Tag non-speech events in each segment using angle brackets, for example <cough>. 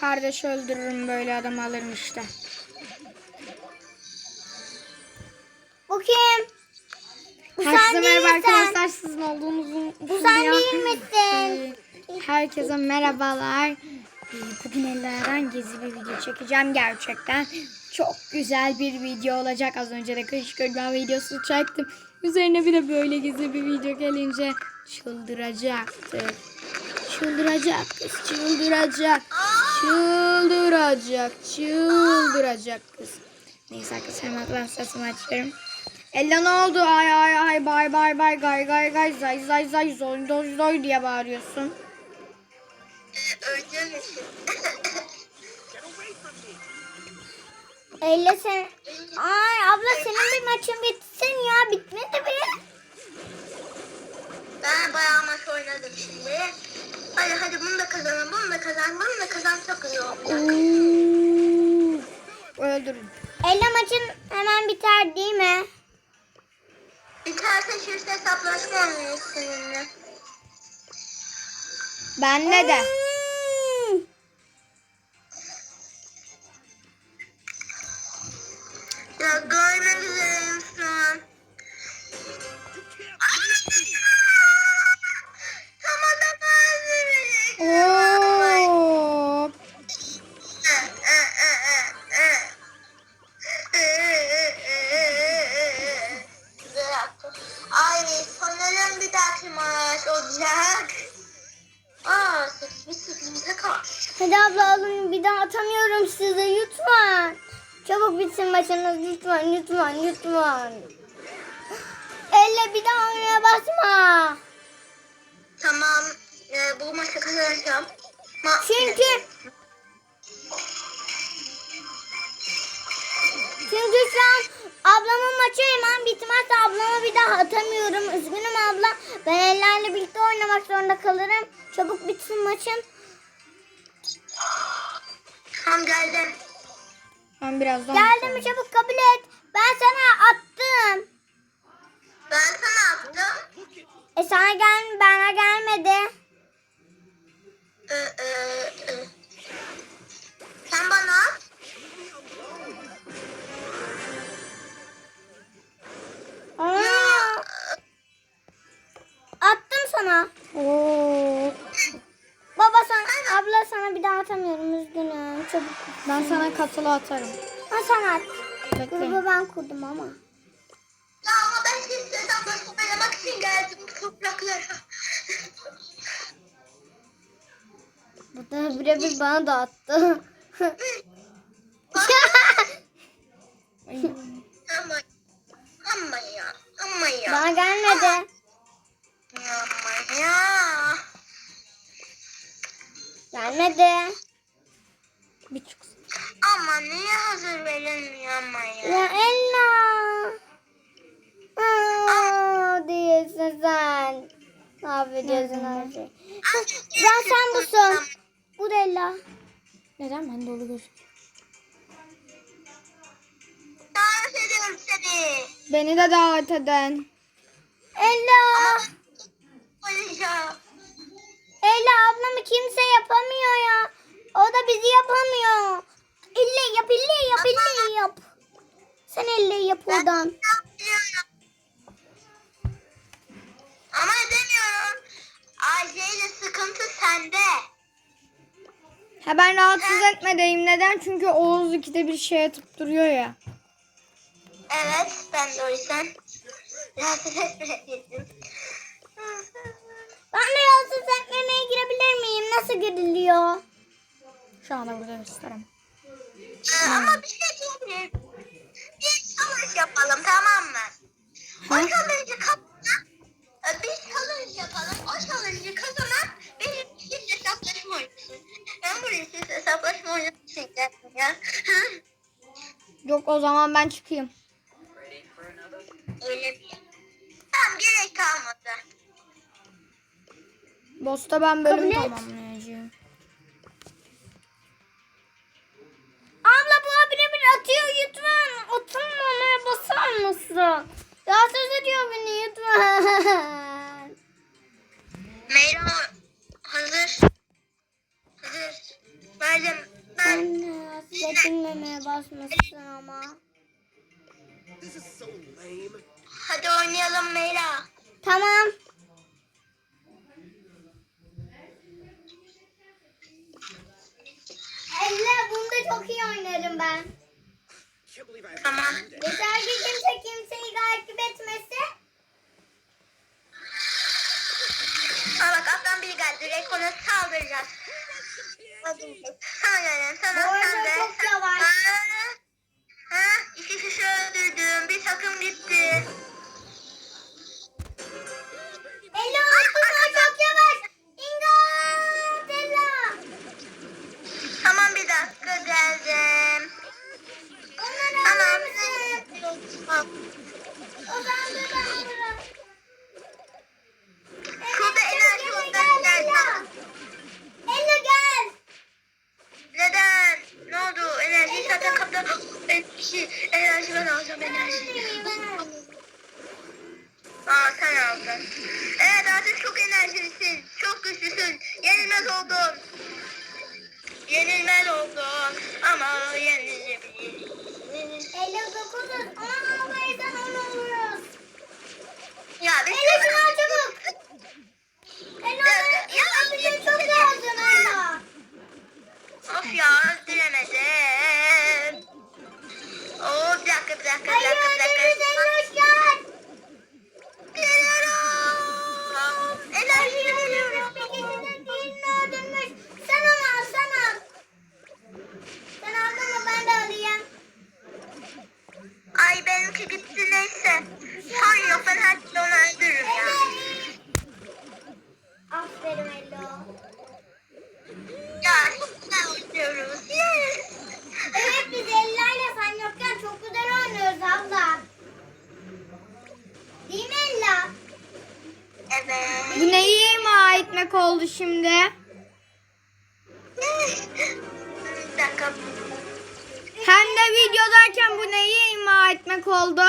Kardeş öldürürüm böyle adam alırım işte. Bu kim? Bu Herkese sen merhaba değilsen. arkadaşlar. Sizin olduğunuzu Bu sen değil misin? Herkese merhabalar. Bugün ellerden gezi bir video çekeceğim gerçekten. Çok güzel bir video olacak. Az önce de kışkırtma videosu çektim. Üzerine bir de böyle gizli bir video gelince çıldıracaktı. Çıldıracak kız, çıldıracak. Çıldıracak, çıldıracak kız. Neyse arkadaşlar hemen ben sesimi açıyorum. Ella ne oldu? Ay ay ay bay bay bay gay gay gay zay zay zay zoy zoy zoy diye bağırıyorsun. İçin. Elle sen. Ay abla senin bir maçın bitsin ya. Bitmedi mi? Ben bayağı maç oynadım şimdi. Hadi hadi bunu da kazanın, bunu da kazan, bunu da kazan çok iyi oldu. Öldürün. Elle maçın hemen biter değil mi? Biterse çift hesaplaşma oynuyoruz seninle. Bende de. Maçınız lütfen lütfen lütfen. Elle bir daha oynaya basma. Tamam e, bu maçı kazanacağım. Ma Çünkü çünkü şu an ablamın maçı hemen bitmezse ablama bir daha atamıyorum. Üzgünüm abla. Ben ellerle birlikte oynamak zorunda kalırım. Çabuk bitsin maçın. Tamam geldim. Ben birazdan Geldi mi çabuk kabul et. Ben sana attım. Ben sana attım. E sana gel bana gelmedi. Ee, e, e. Sen bana at. Aa, attım sana. Oo. Baba sana, abla sana bir daha atamıyorum üzgünüm. Çabuk. Ben sana katılı atarım. Ha sen at. Bekle. Grubu ben kurdum ama. Ya ama ben çift hesaplaşma oynamak için geldim bu topraklara. Bu da birebir bana da attı. <laughs> Ben sen busun. Bu da Ella. Neden ben dolu gözüküyorum? Davet ediyorum seni. Beni de davet eden. Ella. Oynayacağım. Ella ablamı kimse yapamıyor ya. O da bizi yapamıyor. Elle yap, elle yap, elle yap. Sen elle yap oradan. Ayşe ile sıkıntı sende. Ha ben rahatsız etmedeyim. Neden? Çünkü Oğuz ikide bir şey atıp duruyor ya. Evet, ben de o yüzden rahatsız etmedim. Ben de rahatsız etmemeye girebilir miyim? Nasıl giriliyor? Şu anda burada göstereyim. Ee, Ama bir şey diyeyim. Bir challenge yapalım tamam mı? O Ha? challenge'ı kazanan, e, bir challenge yapalım. O challenge'ı kazanan benim çift hesaplaşma oynasın. Ben buraya çift hesaplaşma geldim ya. <laughs> Yok o zaman ben çıkayım. Öyle bir Tamam gerek kalmadı. Boss'ta ben bölüm Kabul et. Hazır. Verdim. Anne hasretin memeye basmışsın ama. This is so lame. Hadi oynayalım Meyra. Tamam. Elle bunda çok iyi oynarım ben. Tamam. Yeter ki kimse kimseyi takip etmese. Aa bak biri geldi. Direkt ona saldıracağız. Bu arada çok yavaş. Ha? Ha? İki kişi öldürdüm. Bir takım gitti. Evet artık çok enerjilisin. Çok güçlüsün. Yenilmez oldun. Yenilmez oldun. Ama. Ella dokuzuz. Ama almayırsan onu oluruz. Ya biz al çabuk. Ella ya bize çok lazım Ella. Of ya öldüremedim. Oo bir dakika bir dakika bir Hayır dakika bir dakika. öldürürüz Ella gel. Geliyorum. Enerji geliyorum. İkisinin diğerini öldürmüş. Sen onu al sen al. Sen aldın mı ben de alayım. Ay benimki gitti neyse. Sorun yok ben her türlü onu öldürürüm ya. Aferin Ella. Ya çok güzel oynuyoruz. Evet biz Ella ile sen yokken çok güzel oynuyoruz abla. Değil mi Ella? Evet. Bu neyi ima etmek oldu şimdi? Bir dakika. Hem de videodayken bu neyi ima etmek oldu?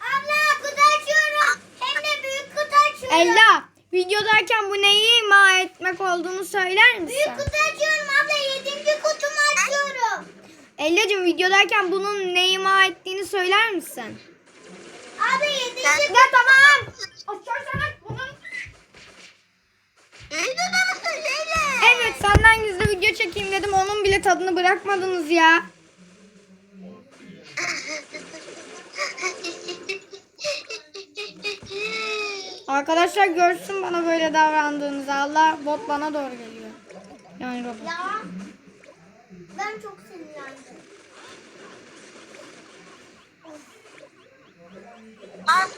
Abla kutu açıyorum. Hem de büyük kutu açıyorum. Ella, videodayken bu neyi ima etmek olduğunu söyler Büyük misin? kutu açıyorum abla. Yedinci kutumu açıyorum. Ellacığım videodayken bunun ne ima ettiğini söyler misin? Abla yedinci Ben- kutu. tamam. Açarsan bunun. Videoda mısın Zeynep? Evet senden gizli video çekeyim dedim onun bile tadını bırakmadınız ya. Arkadaşlar görsün bana böyle davrandığınızı. Allah bot bana doğru geliyor. Yani robot. Ya. Ben çok sinirlendim. Al.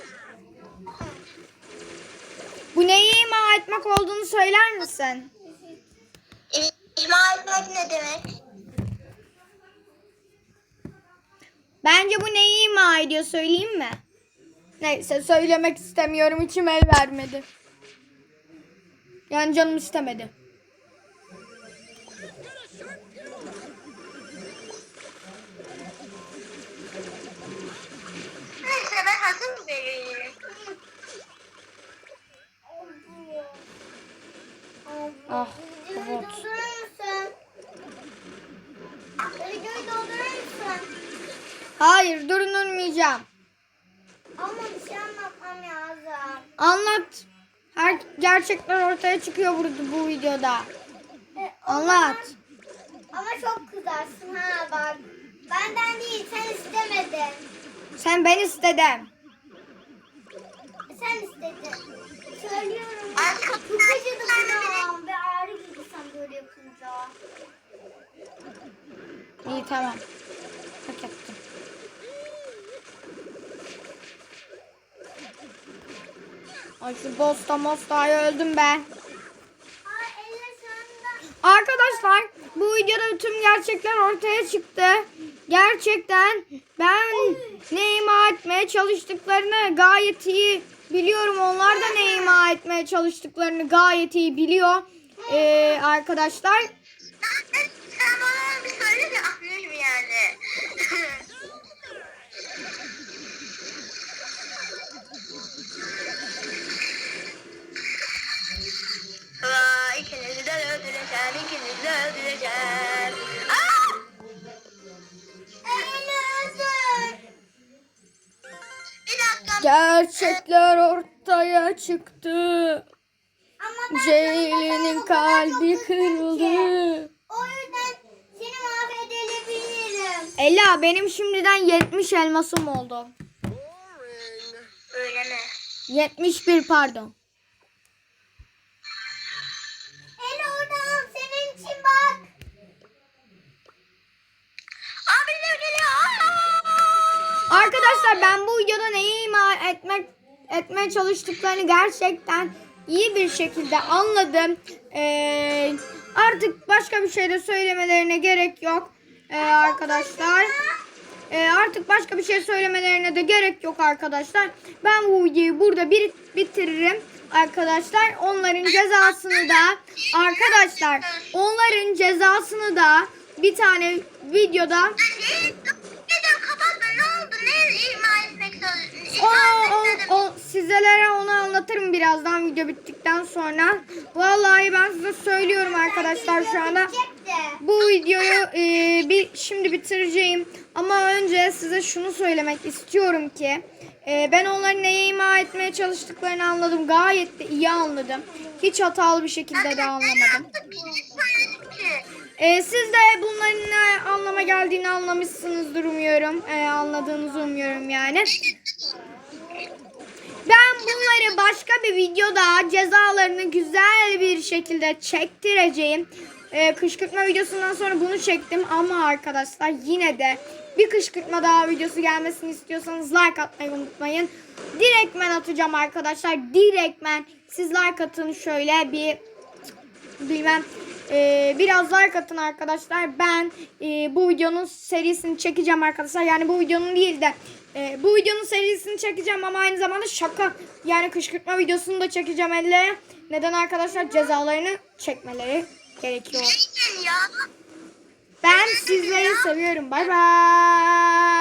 Bu neyi ima etmek olduğunu söyler misin? İma etmek ne demek? Bence bu neyi ima ediyor söyleyeyim mi? Neyse söylemek istemiyorum içim el vermedi. Yani canım istemedi. Lazım. Anlat. Her gerçekler ortaya çıkıyor burada bu videoda. E, Anlat. zaman- Ama çok kızarsın ha bak. Benden değil sen istemedin. Sen ben istedim. Sen istedin. Söylüyorum. Çok acıdı bana. Ve ağrı girdi sen böyle yapınca. İyi tamam. Hak ettim. Ay şu bosta mostaya öldüm anda. Arkadaşlar bu videoda tüm gerçekler ortaya çıktı. Gerçekten ben ne ima etmeye çalıştıklarını gayet iyi biliyorum. Onlar da ne ima etmeye çalıştıklarını gayet iyi biliyor. Ee, arkadaşlar öldüreceğim, ikiniz de öldüreceğim. Gerçekler ortaya çıktı. Ceylin'in kalbi kırıldı. O yüzden seni mahvedebilirim. Ela benim şimdiden 70 elmasım oldu. Öyle mi? 71 pardon. Arkadaşlar ben bu videoda neyi ima etmek etmeye çalıştıklarını gerçekten iyi bir şekilde anladım. Ee, artık başka bir şey de söylemelerine gerek yok ee, arkadaşlar. Ee, artık başka bir şey söylemelerine de gerek yok arkadaşlar. Ben bu videoyu burada bir bitiririm arkadaşlar. Onların cezasını da arkadaşlar onların cezasını da bir tane videoda Neden kapatma ne oldu? Ne ima etmek istiyorsun? O, o, sizlere onu anlatırım birazdan video bittikten sonra. Vallahi ben size söylüyorum arkadaşlar şu anda. Bu videoyu e, bir şimdi bitireceğim. Ama önce size şunu söylemek istiyorum ki e, ben onların neye ima etmeye çalıştıklarını anladım. Gayet de iyi anladım. Hiç hatalı bir şekilde de anlamadım. E, siz de bunların ne anlama geldiğini anlamışsınızdır umuyorum. E, anladığınızı umuyorum yani. Ben bunları başka bir videoda cezalarını güzel bir şekilde çektireceğim. Ee, kışkırtma videosundan sonra bunu çektim ama arkadaşlar yine de bir kışkırtma daha videosu gelmesini istiyorsanız like atmayı unutmayın. Direktmen atacağım arkadaşlar. Direktmen siz like atın şöyle bir bilmem e, biraz like atın arkadaşlar. Ben e, bu videonun serisini çekeceğim arkadaşlar. Yani bu videonun değil de e, bu videonun serisini çekeceğim ama aynı zamanda şaka yani kışkırtma videosunu da çekeceğim elle. Neden arkadaşlar cezalarını çekmeleri gerekiyor. Ben sizleri seviyorum. Bay bay.